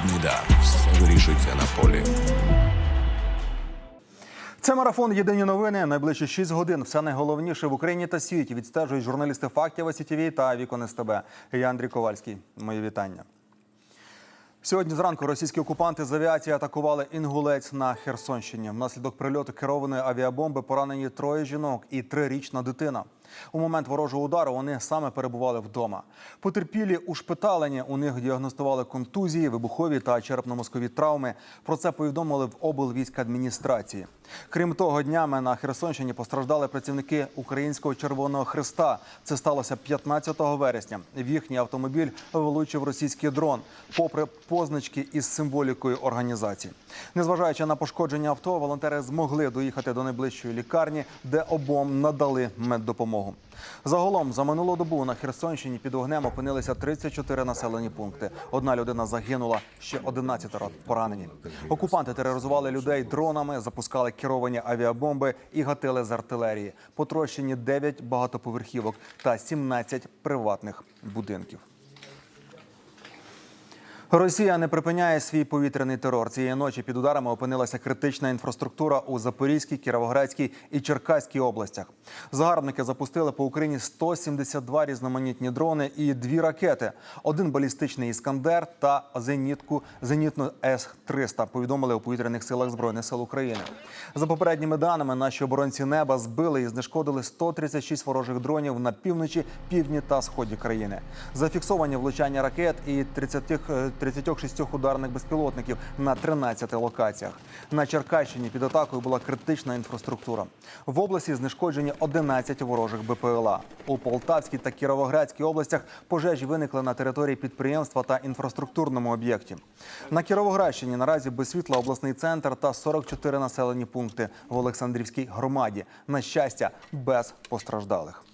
потрібний дар. Все вирішується на полі. Це марафон Єдині новини. Найближчі 6 годин. Все найголовніше в Україні та світі. Відстежують журналісти фактів СІТВ та Вікон СТБ. Я Андрій Ковальський. Мої вітання. Сьогодні зранку російські окупанти з авіації атакували Інгулець на Херсонщині. Внаслідок прильоту керованої авіабомби поранені троє жінок і трирічна дитина. У момент ворожого удару вони саме перебували вдома. Потерпілі ушпиталені. У них діагностували контузії, вибухові та черепно-мозкові травми. Про це повідомили в облвійськадміністрації. Крім того, днями на Херсонщині постраждали працівники Українського Червоного Христа. Це сталося 15 вересня. В їхній автомобіль влучив російський дрон, попри позначки із символікою організації. Незважаючи на пошкодження авто, волонтери змогли доїхати до найближчої лікарні, де обом надали меддопомогу. Загалом за минулу добу на Херсонщині під вогнем опинилися 34 населені пункти. Одна людина загинула, ще 11 поранені. Окупанти тероризували людей дронами, запускали керовані авіабомби і гатили з артилерії. Потрощені 9 багатоповерхівок та 17 приватних будинків. Росія не припиняє свій повітряний терор. Цієї ночі під ударами опинилася критична інфраструктура у Запорізькій, Кіровоградській і Черкаській областях. Загарбники запустили по Україні 172 різноманітні дрони і дві ракети: один балістичний іскандер та зенітку зенітну С-300. Повідомили у повітряних силах збройних сил України. За попередніми даними, наші оборонці неба збили і знешкодили 136 ворожих дронів на півночі, півдні та сході країни. Зафіксовані влучання ракет і 30, е, 36 ударних безпілотників на 13 локаціях. На Черкащині під атакою була критична інфраструктура. В області знешкоджені 11 ворожих БПЛА. У Полтавській та Кіровоградській областях пожежі виникли на території підприємства та інфраструктурному об'єкті. На Кіровоградщині наразі без світла обласний центр та 44 населені пункти в Олександрівській громаді. На щастя, без постраждалих.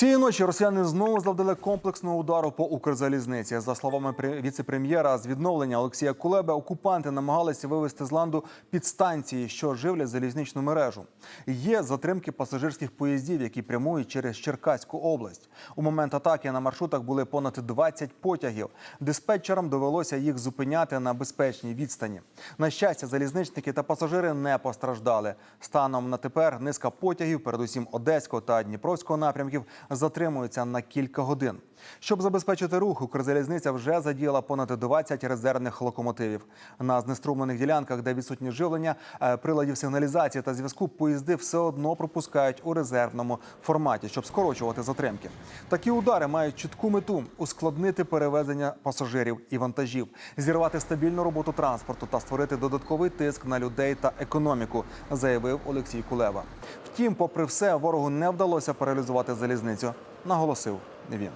Цієї ночі росіяни знову завдали комплексного удару по Укрзалізниці. За словами пре- віце-прем'єра з відновлення Олексія Кулеби, окупанти намагалися вивести з ланду підстанції, що живлять залізничну мережу. Є затримки пасажирських поїздів, які прямують через Черкаську область. У момент атаки на маршрутах були понад 20 потягів. Диспетчерам довелося їх зупиняти на безпечній відстані. На щастя, залізничники та пасажири не постраждали. Станом на тепер низка потягів, передусім Одеського та Дніпровського напрямків, затримуються на кілька годин. Щоб забезпечити рух, Укрзалізниця вже задіяла понад 20 резервних локомотивів. На знеструмлених ділянках, де відсутні живлення, е, приладів сигналізації та зв'язку, поїзди все одно пропускають у резервному форматі, щоб скорочувати затримки. Такі удари мають чітку мету ускладнити перевезення пасажирів і вантажів, зірвати стабільну роботу транспорту та створити додатковий тиск на людей та економіку, заявив Олексій Кулеба. Втім, попри все, ворогу не вдалося паралізувати залізницю, наголосив він.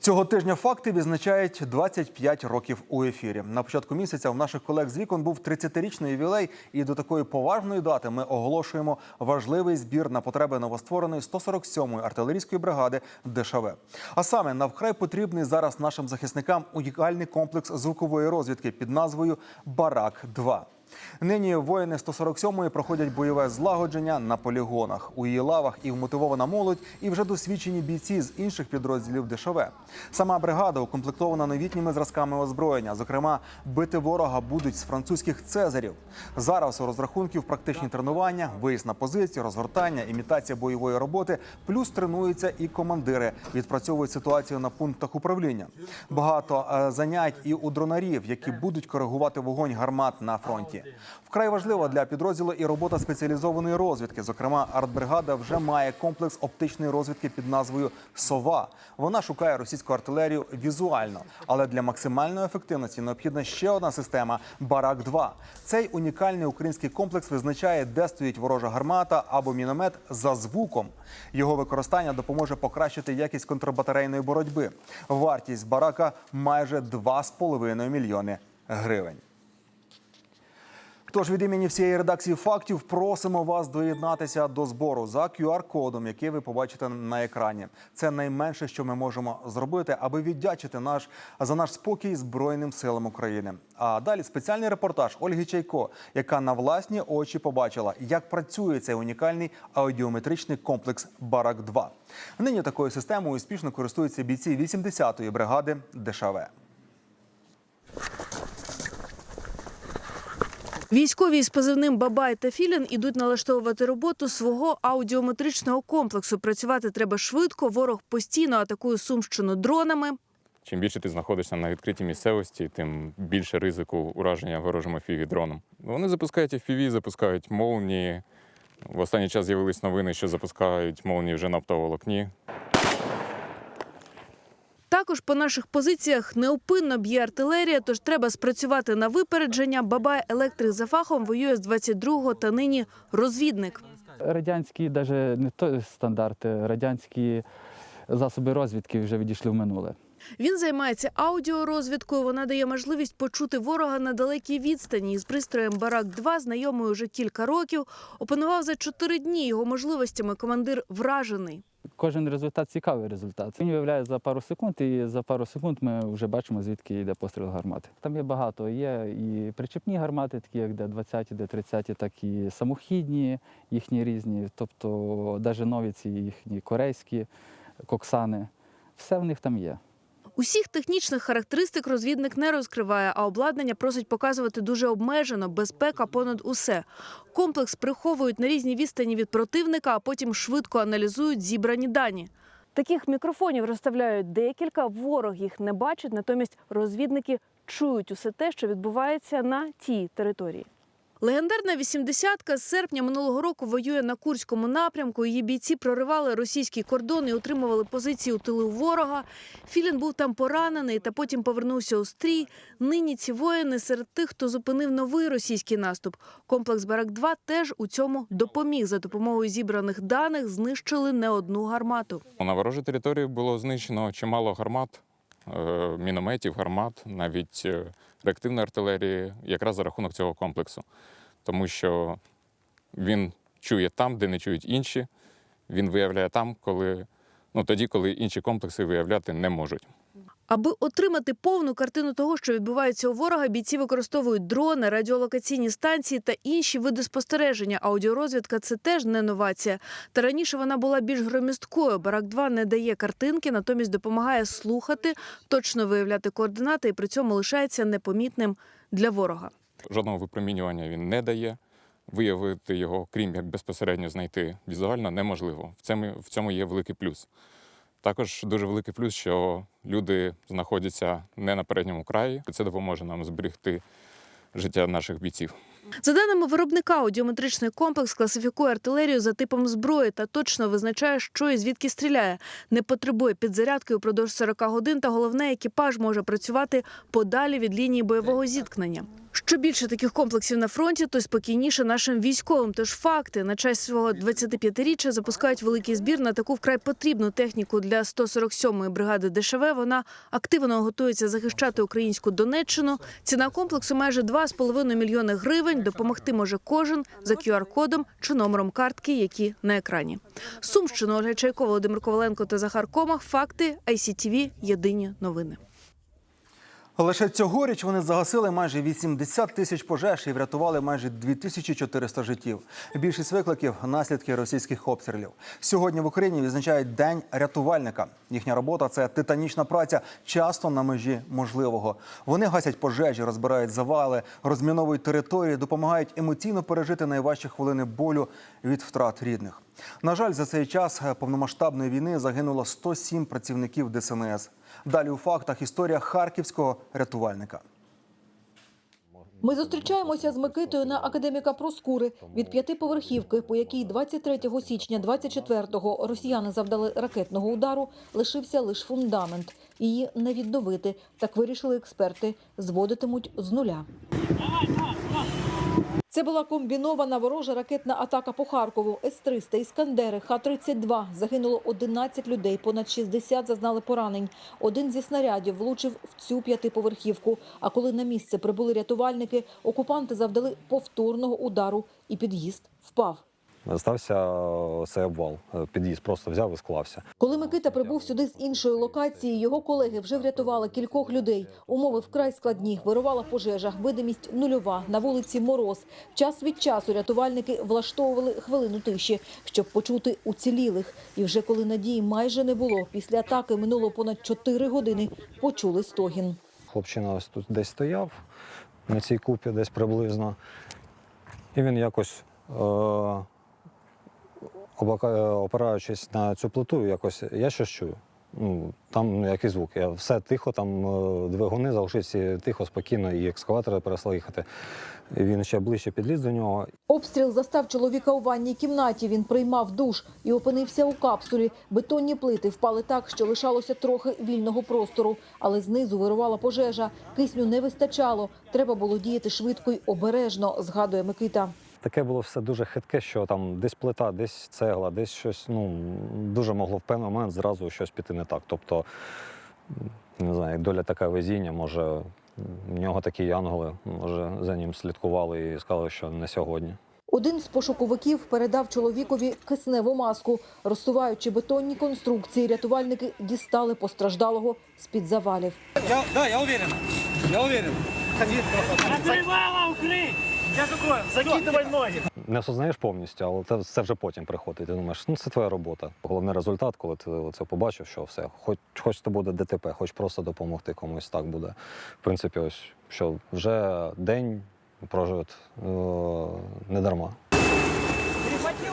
Цього тижня факти відзначають 25 років у ефірі. На початку місяця у наших колег з вікон був 30-річний ювілей, і до такої поважної дати ми оголошуємо важливий збір на потреби новоствореної 147-ї артилерійської бригади ДШВ. А саме на вкрай потрібний зараз нашим захисникам унікальний комплекс звукової розвідки під назвою Барак 2 Нині воїни 147-ї проходять бойове злагодження на полігонах. У її лавах і вмотивована молодь, і вже досвідчені бійці з інших підрозділів ДШВ. Сама бригада укомплектована новітніми зразками озброєння. Зокрема, бити ворога будуть з французьких цезарів. Зараз у розрахунків практичні тренування, виїзд на позицію, розгортання, імітація бойової роботи. Плюс тренуються і командири, відпрацьовують ситуацію на пунктах управління. Багато е, занять і у дронарів, які будуть коригувати вогонь гармат на фронті. Вкрай важлива для підрозділу і робота спеціалізованої розвідки. Зокрема, артбригада вже має комплекс оптичної розвідки під назвою Сова. Вона шукає російську артилерію візуально, але для максимальної ефективності необхідна ще одна система Барак 2 Цей унікальний український комплекс визначає, де стоїть ворожа гармата або міномет за звуком. Його використання допоможе покращити якість контрбатарейної боротьби. Вартість барака майже 2,5 мільйони гривень. Тож від імені всієї редакції фактів просимо вас доєднатися до збору за QR-кодом, який ви побачите на екрані. Це найменше, що ми можемо зробити, аби віддячити наш за наш спокій Збройним силам України. А далі спеціальний репортаж Ольги Чайко, яка на власні очі побачила, як працює цей унікальний аудіометричний комплекс Барак 2 Нині такою системою успішно користуються бійці 80-ї бригади ДШВ. Військові з позивним Бабай та Філін ідуть налаштовувати роботу свого аудіометричного комплексу. Працювати треба швидко. Ворог постійно атакує Сумщину дронами. Чим більше ти знаходишся на відкритій місцевості, тим більше ризику ураження ворожим FPV дроном. Вони запускають FPV, запускають молнії. В останній час з'явились новини, що запускають молнії вже на оптоволокні. Також по наших позиціях неупинно б'є артилерія, тож треба спрацювати на випередження. Бабай електрик за фахом воює з 22-го та нині розвідник. Радянські, навіть не то стандарти, радянські засоби розвідки вже відійшли в минуле. Він займається аудіорозвідкою. Вона дає можливість почути ворога на далекій відстані. З пристроєм Барак 2 знайомий уже кілька років. Опанував за чотири дні його можливостями. Командир вражений. Кожен результат цікавий результат. Він виявляє за пару секунд, і за пару секунд ми вже бачимо, звідки йде постріл гармати. Там є багато. Є і причепні гармати, такі як Д-20, Д-30, так і самохідні, їхні різні, тобто навіть нові ці їхні корейські коксани. Все в них там є. Усіх технічних характеристик розвідник не розкриває, а обладнання просить показувати дуже обмежено, безпека понад усе. Комплекс приховують на різній відстані від противника, а потім швидко аналізують зібрані дані. Таких мікрофонів розставляють декілька, ворог їх не бачить, натомість розвідники чують усе те, що відбувається на тій території. Легендарна вісімдесятка з серпня минулого року воює на Курському напрямку. Її бійці проривали російський кордон і утримували позиції у тилу ворога. Філін був там поранений та потім повернувся у стрій. Нині ці воїни серед тих, хто зупинив новий російський наступ. Комплекс Барак 2 теж у цьому допоміг. За допомогою зібраних даних знищили не одну гармату. На ворожій території було знищено чимало гармат, е, мінометів, гармат, навіть е, реактивної артилерії, якраз за рахунок цього комплексу. Тому що він чує там, де не чують інші. Він виявляє там, коли ну тоді, коли інші комплекси виявляти не можуть. Аби отримати повну картину того, що відбувається у ворога, бійці використовують дрони, радіолокаційні станції та інші види спостереження. Аудіорозвідка це теж не новація. Та раніше вона була більш громісткою. Барак 2 не дає картинки, натомість допомагає слухати, точно виявляти координати і при цьому лишається непомітним для ворога. Жодного випромінювання він не дає. Виявити його, крім як безпосередньо знайти візуально, неможливо. В цьому, в цьому є великий плюс. Також дуже великий плюс, що люди знаходяться не на передньому краї. Це допоможе нам зберегти життя наших бійців. За даними виробника, аудіометричний комплекс класифікує артилерію за типом зброї та точно визначає, що і звідки стріляє. Не потребує підзарядки упродовж 40 годин. Та головне, екіпаж може працювати подалі від лінії бойового зіткнення. Що більше таких комплексів на фронті, то спокійніше нашим військовим. Тож факти на честь свого 25-річчя запускають великий збір на таку вкрай потрібну техніку для 147-ї бригади ДШВ. Вона активно готується захищати українську Донеччину. Ціна комплексу майже 2,5 мільйони гривень. Допомогти може кожен за QR-кодом чи номером картки, які на екрані. Сумщину Ольга Чайко, Володимир Коваленко та Захар Комах. Факти ICTV. Єдині новини. Лише цьогоріч вони загасили майже 80 тисяч пожеж і врятували майже 2400 життів. Більшість викликів наслідки російських обстрілів. Сьогодні в Україні відзначають день рятувальника. Їхня робота це титанічна праця, часто на межі можливого. Вони гасять пожежі, розбирають завали, розміновують території, допомагають емоційно пережити найважчі хвилини болю від втрат рідних. На жаль, за цей час повномасштабної війни загинуло 107 працівників ДСНС. Далі у фактах історія харківського рятувальника. Ми зустрічаємося з Микитою на академіка Проскури від п'ятиповерхівки, по якій 23 січня 24-го росіяни завдали ракетного удару. Лишився лише фундамент. Її не відновити. Так вирішили експерти. Зводитимуть з нуля. Це була комбінована ворожа ракетна атака по Харкову. С-300, Іскандери, Х-32. Загинуло 11 людей, понад 60 зазнали поранень. Один зі снарядів влучив в цю п'ятиповерхівку. А коли на місце прибули рятувальники, окупанти завдали повторного удару і під'їзд впав. Стався цей обвал. Під'їзд просто взяв і склався. Коли Микита прибув сюди з іншої локації, його колеги вже врятували кількох людей. Умови вкрай складні. Вирувала пожежа, видимість нульова, на вулиці мороз. Час від часу рятувальники влаштовували хвилину тиші, щоб почути уцілілих. І вже коли надії майже не було, після атаки минуло понад 4 години, почули стогін. Хлопчина ось тут десь стояв на цій купі, десь приблизно. І він якось, е- опираючись на цю плиту, якось я щось чую. Ну, там якийсь звук. Я все тихо, там е, двигуни залишився тихо, спокійно, і екскаватори перестали їхати. Він ще ближче підліз до нього, Обстріл застав чоловіка у ванній кімнаті. Він приймав душ і опинився у капсулі. Бетонні плити впали так, що лишалося трохи вільного простору. Але знизу вирувала пожежа. Кисню не вистачало. Треба було діяти швидко й обережно, згадує Микита. Таке було все дуже хитке, що там десь плита, десь цегла, десь щось. Ну дуже могло в певний момент зразу щось піти не так. Тобто, не знаю, як доля така везіння, може, в нього такі янголи, може, за ним слідкували і сказали, що не сьогодні. Один з пошуковиків передав чоловікові кисневу маску. Розсуваючи бетонні конструкції, рятувальники дістали постраждалого з-під завалів. Я, да, я уверен. Я уверен. Разрывала укрыть! Я такой, закидывай ноги! Не осознаєш повністю, але це, це вже потім приходить. Ти думаєш, ну це твоя робота. Головний результат, коли ти це побачив, що все, хоч, хоч це буде ДТП, хоч просто допомогти комусь, так буде. В принципі, ось що вже день прожит е, не дарма. Перехватил?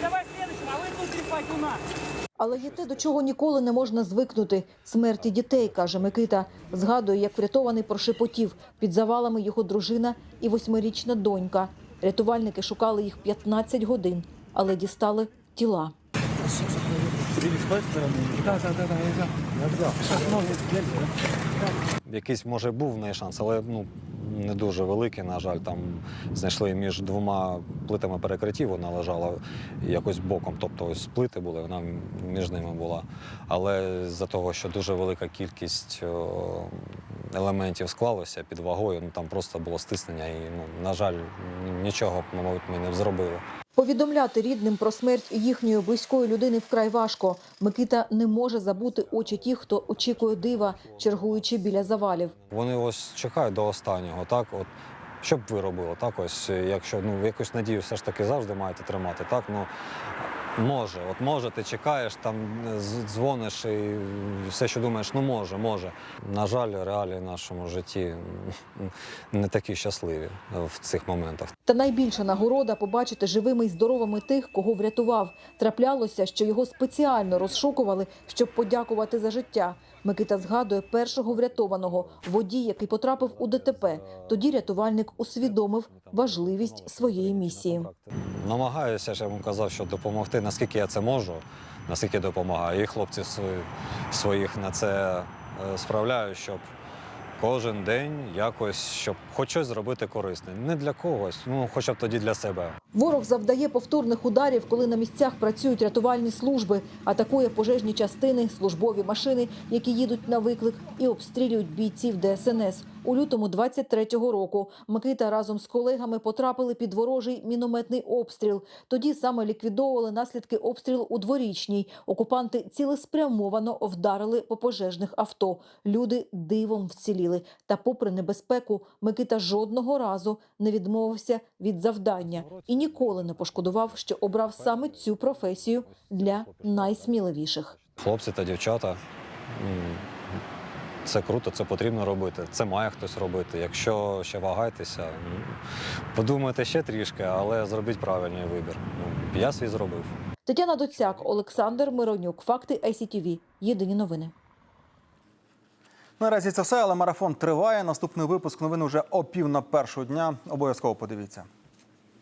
Давай следующим, а вы тут трепать у нас! Але є те, до чого ніколи не можна звикнути – смерті дітей, каже Микита. Згадує, як врятований прошепотів. Під завалами його дружина і восьмирічна донька. Рятувальники шукали їх 15 годин, але дістали тіла. Якийсь може був в неї шанс, але ну не дуже великий. На жаль, там знайшли між двома плитами перекриттів. Вона лежала якось боком. Тобто ось плити були, вона між ними була. Але з-за того, що дуже велика кількість елементів склалося під вагою, ну там просто було стиснення, і ну на жаль, нічого, мабуть, ми не зробили. Повідомляти рідним про смерть їхньої близької людини вкрай важко. Микита не може забути очі тих, хто очікує дива, чергуючи біля завалів. Вони ось чекають до останнього, так от. Що б ви робили? Так, ось е, якщо ну якусь надію все ж таки завжди маєте тримати, так ну може, от може, ти чекаєш, там е, дзвониш і все, що думаєш, ну може, може. На жаль, реалії в нашому житті не такі щасливі е, в цих моментах. Та найбільша нагорода побачити живими й здоровими тих, кого врятував. Траплялося, що його спеціально розшукували, щоб подякувати за життя. Микита згадує першого врятованого водій, який потрапив у ДТП. Тоді рятувальник усвідомив важливість своєї місії. Намагаюся, я вам казав, що допомогти, наскільки я це можу, наскільки допомагаю. І хлопців свої- своїх на це е, справляю, щоб кожен день якось, щоб хоч щось зробити корисне. Не для когось, ну хоча б тоді для себе. Ворог завдає повторних ударів, коли на місцях працюють рятувальні служби, атакує пожежні частини, службові машини, які їдуть на виклик, і обстрілюють бійців ДСНС. У лютому 23-го року Микита разом з колегами потрапили під ворожий мінометний обстріл. Тоді саме ліквідовували наслідки обстрілу у дворічній. Окупанти цілеспрямовано вдарили по пожежних авто. Люди дивом вціліли. Та, попри небезпеку, Микита жодного разу не відмовився від завдання і ніколи не пошкодував, що обрав саме цю професію для найсміливіших. Хлопці та дівчата. Це круто, це потрібно робити. Це має хтось робити. Якщо ще вагаєтеся, подумайте ще трішки, але зробіть правильний вибір. Ну, я свій зробив. Тетяна Доцяк, Олександр Миронюк. Факти ICTV. Єдині новини. Наразі це все, але марафон триває. Наступний випуск новин уже о пів на першу дня. Обов'язково подивіться.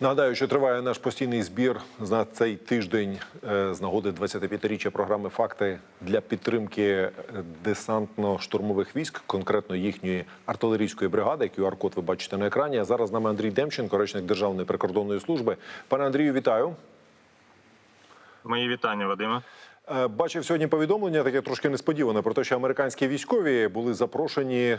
Нагадаю, що триває наш постійний збір на цей тиждень е, з нагоди 25-річчя програми Факти для підтримки е, десантно-штурмових військ, конкретно їхньої артилерійської бригади. QR-код ви бачите на екрані. А зараз з нами Андрій Демченко, речник Державної прикордонної служби. Пане Андрію, вітаю. Мої вітання, Вадиме. Е, Бачив сьогодні повідомлення, таке трошки несподіване, про те, що американські військові були запрошені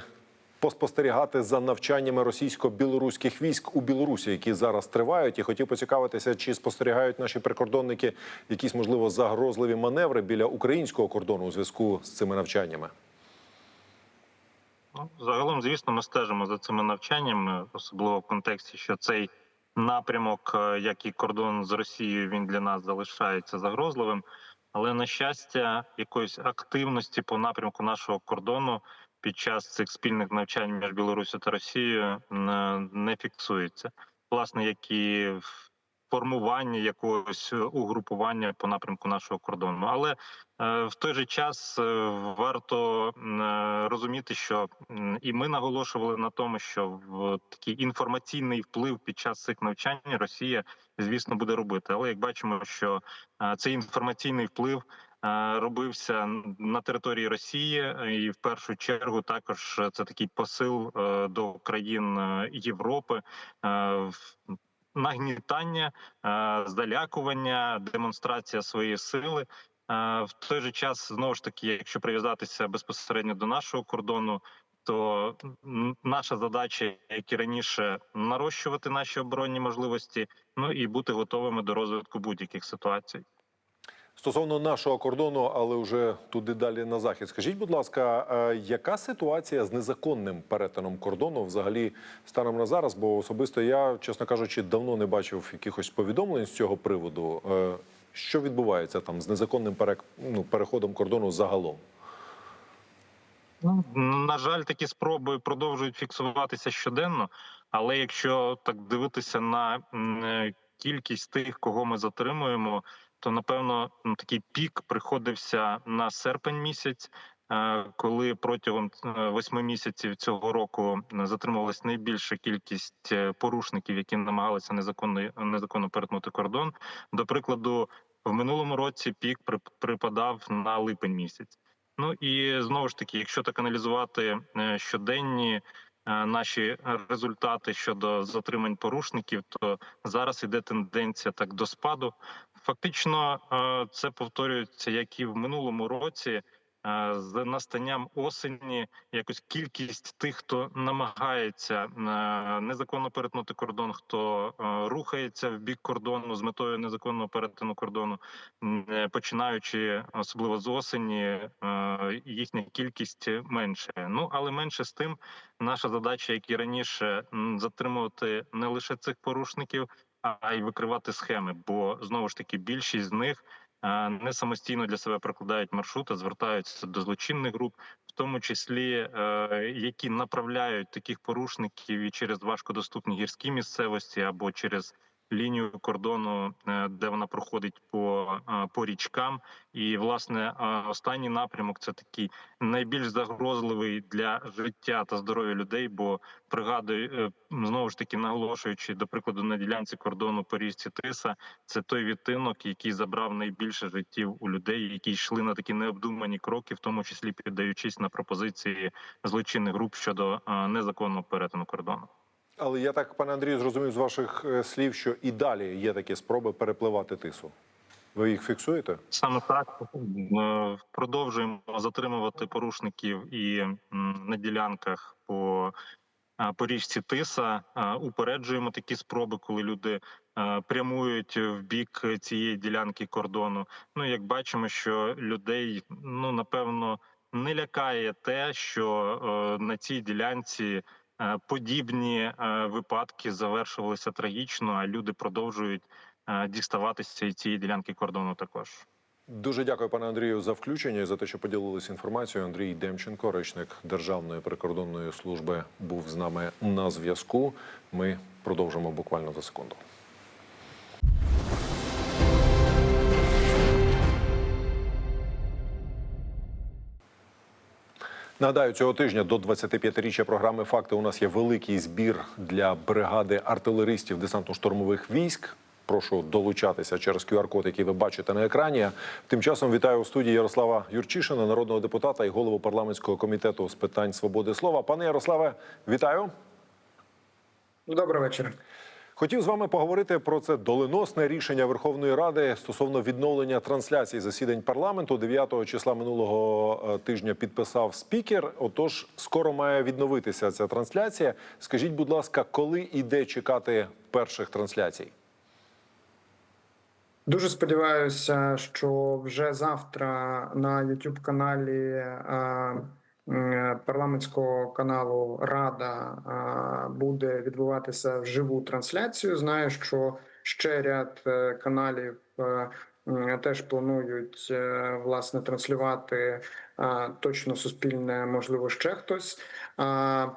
поспостерігати за навчаннями російсько-білоруських військ у Білорусі, які зараз тривають. І хотів поцікавитися, чи спостерігають наші прикордонники якісь можливо загрозливі маневри біля українського кордону у зв'язку з цими навчаннями. Ну, загалом, звісно, ми стежимо за цими навчаннями, особливо в контексті, що цей напрямок, е, як і кордон з Росією, він для нас залишається загрозливим. Але на щастя, якоїсь активності по напрямку нашого кордону під час цих спільних навчань між Білорусі та Росією не- не фіксується. Власне, як і формування якогось угрупування по напрямку нашого кордону. Але е, в той же час е, варто е, розуміти, що і ми наголошували на тому, що в такий інформаційний вплив під час цих навчань Росія, звісно, буде робити. Але як бачимо, що е, цей інформаційний вплив. Е, Робився на території Росії, е, і в першу чергу також це такий посил е, до країн е, Європи, е, нагнітання, е, залякування, демонстрація своєї сили. Е, В той же час, знову ж таки, якщо прив'язатися безпосередньо до нашого кордону, то наша задача, як і раніше, нарощувати наші оборонні можливості, ну і бути готовими до розвитку будь-яких ситуацій. Стосовно нашого кордону, але вже туди далі на захід. Скажіть, будь ласка, е, яка ситуація з незаконним перетином кордону взагалі станом на зараз? Бо особисто я, чесно кажучи, давно не бачив якихось повідомлень з цього приводу. Е, Що відбувається там з незаконним ну, переходом кордону загалом? Ну, на жаль, такі спроби продовжують фіксуватися щоденно. Але якщо так дивитися на е, кількість тих, кого ми затримуємо, то напевно ну, такий пік приходився на серпень місяць, е, коли протягом е, восьми місяців цього року е, затримувалась найбільша кількість порушників, які намагалися незаконно незаконно перетнути кордон. До прикладу, в минулому році пік при- припадав на липень місяць. Ну і знову ж таки, якщо так аналізувати щоденні наші результати щодо затримань порушників, то зараз іде тенденція так до спаду. Фактично, е, це повторюється як і в минулому році. Е, З настанням осені якось кількість тих, хто намагається е, незаконно перетнути кордон, хто е, рухається в бік кордону з метою незаконного перетину кордону, починаючи особливо з осені, їхня кількість менше. Ну але менше з тим, наша задача, як і раніше, затримувати не лише цих порушників, а й викривати схеми. Бо знову ж таки більшість з них не самостійно для себе прокладають маршрути, звертаються до злочинних груп, в тому числі е, які направляють таких порушників і через важкодоступні гірські місцевості або через лінію кордону, е, де вона проходить по, е, по річкам. І власне е, останній напрямок це такий найбільш загрозливий для життя та здоров'я людей. Бо пригадую знову ж таки наголошуючи до прикладу на ділянці кордону по річці Тиса, це той відтинок, який забрав найбільше життів у людей, які йшли на такі необдумані кроки, в тому числі піддаючись на пропозиції злочинних груп щодо незаконного перетину кордону. Але я так, пане Андрію, зрозумів з ваших е, слів, що і далі є такі спроби перепливати тису. Ви їх фіксуєте? Саме так Е, продовжуємо затримувати порушників і на ділянках по, е, по річці Тиса. Упереджуємо такі спроби, коли люди прямують в бік цієї ділянки кордону. Ну як бачимо, що людей ну напевно не лякає те, що на цій ділянці. Е, Подібні е, випадки завершувалися трагічно, а люди продовжують е, діставатися цієї ділянки кордону також. Дуже дякую, пане Андрію, за включення і за те, що поділилися інформацією. Андрій Демченко, речник Державної прикордонної служби, був з нами на зв'язку. Ми продовжимо буквально за секунду. Нагадаю, цього тижня до 25-річчя програми Факти у нас є великий збір для бригади артилеристів десантно-штурмових військ. Прошу долучатися через QR-код, який ви бачите на екрані. Тим часом вітаю у студії Ярослава Юрчишина, народного депутата і голову парламентського комітету з питань свободи слова. Пане Ярославе, вітаю. Добрий вечір. Хотів з вами поговорити про це доленосне рішення Верховної Ради стосовно відновлення трансляцій засідань парламенту. 9 числа минулого е, тижня підписав спікер. Отож, скоро має відновитися ця трансляція. Скажіть, будь ласка, коли і де чекати перших трансляцій? Дуже сподіваюся, що вже завтра на youtube каналі е, парламентського каналу Рада е, буде відбуватися вживу трансляцію. Знаю, що ще ряд е, каналів е, теж планують е, власне транслювати е, точно суспільне, можливо, ще хтось. Е,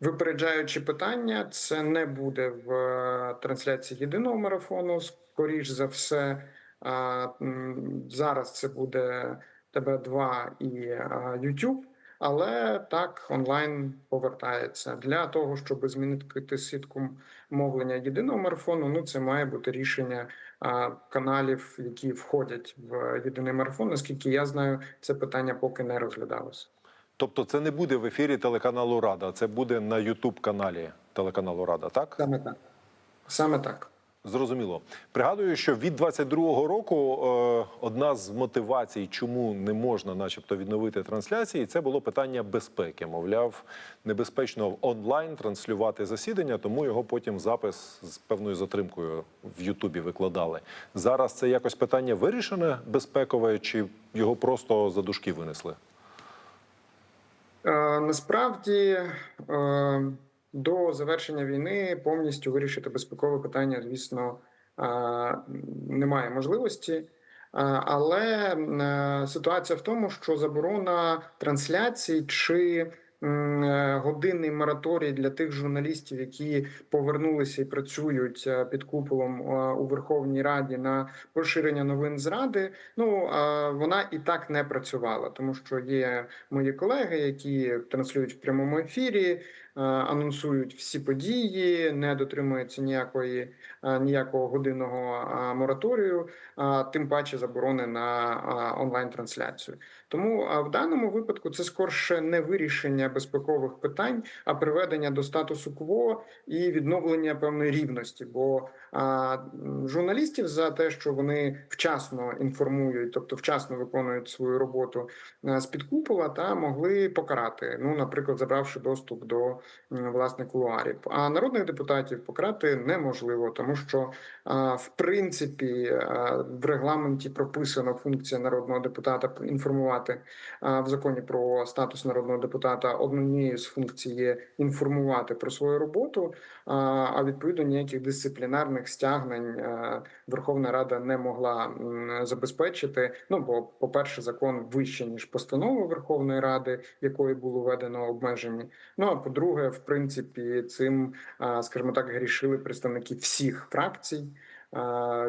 Випереджаючи питання, це не буде в е, трансляції єдиного марафону. Скоріш за все, зараз це буде ТБ2 і а, YouTube, але так онлайн повертається для того, щоб змінити сітку мовлення єдиного марафону. Ну це має бути рішення каналів, які входять в єдиний марафон. Наскільки я знаю, це питання поки не розглядалося. Тобто, це не буде в ефірі телеканалу Рада, це буде на youtube каналі телеканалу Рада, так? Саме так. Саме так. Зрозуміло. Пригадую, що від 22-го року е, одна з мотивацій, чому не можна, начебто, відновити трансляції, це було питання безпеки. Мовляв, небезпечно онлайн транслювати засідання, тому його потім запис з певною затримкою в Ютубі викладали. Зараз це якось питання вирішене безпекове, чи його просто за дужки винесли? Е, Насправді е, до завершення війни повністю вирішити безпекове питання, звісно, немає можливості. Але е, ситуація в тому, що заборона трансляцій чи е, годинний мораторій для тих журналістів, які повернулися і працюють е, під куполом у Верховній Раді на поширення новин зради. Ну вона і так не працювала, тому що є мої колеги, які транслюють в прямому ефірі, анонсують всі події, не дотримуються ніякої е, ніякого годинного е, мораторію, тим паче заборони на е, онлайн-трансляцію. Тому е, в даному випадку це скорше не вирішення безпекових питань, а приведення до статусу кво і відновлення певної рівності. Бо а, журналістів за те, що вони вчасно інформують, тобто вчасно виконують свою роботу з під купола, та могли покарати. Ну, наприклад, забравши доступ до власне кулуарів. А народних депутатів покарати неможливо, тому що а, в принципі а, в регламенті прописана функція народного депутата інформувати а, в законі про статус народного депутата. Однією з функцій є інформувати про свою роботу. А відповідно ніяких дисциплінарних стягнень е, Верховна Рада не могла забезпечити. Ну бо, по-перше, закон вище ніж постанова Верховної Ради, якої було введено обмеження. Ну а по-друге, в принципі, цим, скажімо так, грішили представники всіх фракцій.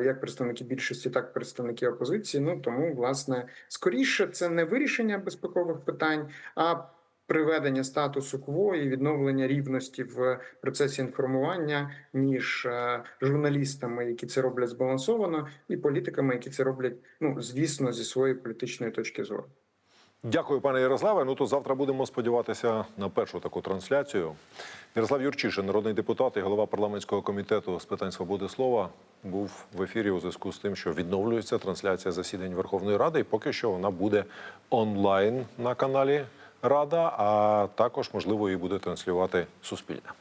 Як представники більшості, так і представники опозиції. Ну тому, власне, скоріше це не вирішення безпекових питань, а приведення статусу кво і відновлення рівності в процесі інформування між е, журналістами, які це роблять збалансовано, і політиками, які це роблять, ну звісно, зі своєї політичної точки зору. Дякую, пане Ярославе. Ну то завтра будемо сподіватися на першу таку трансляцію. Ярослав Юрчишин, народний депутат і голова парламентського комітету з питань свободи слова, був в ефірі у зв'язку з тим, що відновлюється трансляція засідань Верховної Ради, і поки що вона буде онлайн на каналі Рада, а також можливо її буде транслювати Суспільне.